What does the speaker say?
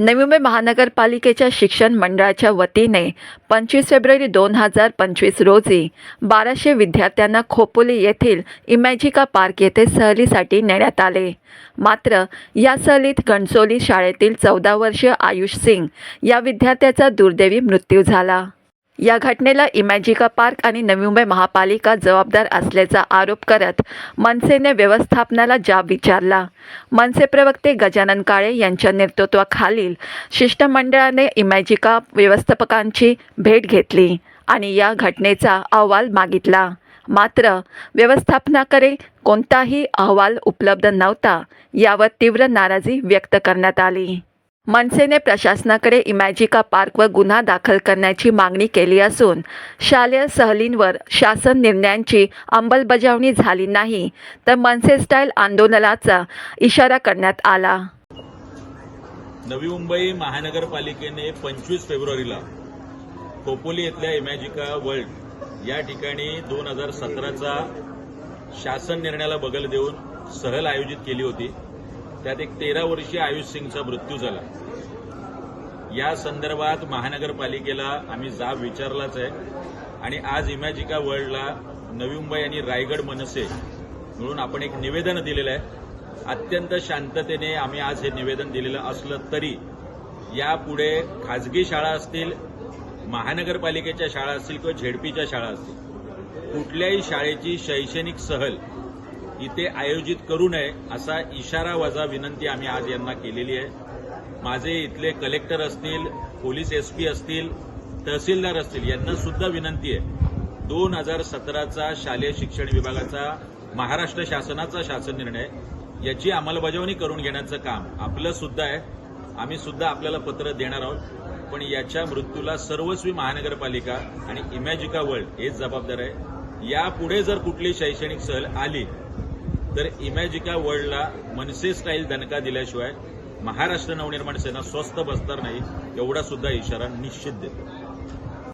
नवी मुंबई महानगरपालिकेच्या शिक्षण मंडळाच्या वतीने पंचवीस फेब्रुवारी दोन हजार पंचवीस रोजी बाराशे विद्यार्थ्यांना खोपोली येथील इमॅजिका पार्क येथे सहलीसाठी नेण्यात आले. मात्र या सहलीत गणचोली शाळेतील चौदा वर्षीय आयुष सिंग या विद्यार्थ्याचा दुर्दैवी मृत्यू झाला. या घटनेला इमॅजिका पार्क आणि नवी मुंबई महापालिका जबाबदार असल्याचा आरोप करत मनसेने व्यवस्थापनाला जाब विचारला. मनसे प्रवक्ते गजानन काळे यांच्या नेतृत्वाखालील शिष्टमंडळाने इमॅजिका व्यवस्थापकांची भेट घेतली आणि या घटनेचा अहवाल मागितला. मात्र व्यवस्थापनाकडे कोणताही अहवाल उपलब्ध नव्हता यावर तीव्र नाराजी व्यक्त करण्यात आली. मनसेने प्रशासनाकडे इमॅजिका पार्कवर गुन्हा दाखल करण्याची मागणी केली असून शालेय सहलींवर शासन निर्णयांची अंमलबजावणी झाली नाही तर मनसे स्टाईल आंदोलनाचा इशारा करण्यात आला. नवी मुंबई महानगरपालिकेने पंचवीस फेब्रुवारीला खोपोली इथल्या इमॅजिका वर्ल्ड या ठिकाणी दोन हजार सतराचा शासन निर्णयाला बगल देऊन सहल आयोजित केली होती. त्यात एक तेरा वर्षीय आयुष सिंगचा मृत्यू झाला. या संदर्भात महानगरपालिकेला आम्ही जाब विचारलाच आहे. आणि आज इमॅजिका वर्ल्डला नवी मुंबई आणि रायगड मनसे म्हणून आपण एक निवेदन दिलेलं आहे. अत्यंत शांततेने आम्ही आज हे निवेदन दिलेलं असलं तरी यापुढे खाजगी शाळा असतील महानगरपालिकेच्या शाळा असतील किंवा झेडपीच्या शाळा असतील कुठल्याही शाळेची शैक्षणिक सहल इथे आयोजित करू नये असा इशारा वजा विनंती आम्ही आज यांना केलेली आहे. माझे इथले कलेक्टर असतील पोलीस एसपी असतील तहसीलदार असतील यांना सुद्धा विनंती आहे. दोन हजार सतराचा शालेय शिक्षण विभागाचा महाराष्ट्र शासनाचा शासन निर्णय याची अंमलबजावणी करून घेण्याचं काम आपलं सुद्धा आहे. आम्ही सुद्धा आपल्याला पत्र देणार आहोत. पण याच्या मृत्यूला सर्वस्वी महानगरपालिका आणि इमॅजिका वर्ल्ड हेच जबाबदार आहे. यापुढे जर कुठली शैक्षणिक सहल आली तर इमॅजिका वर्ल्डला मनसे स्टाईल दणका दिल्याशिवाय महाराष्ट्र नवनिर्माण सेना स्वस्थ बसणार नाही एवढा सुद्धा इशारा निश्चित देतो.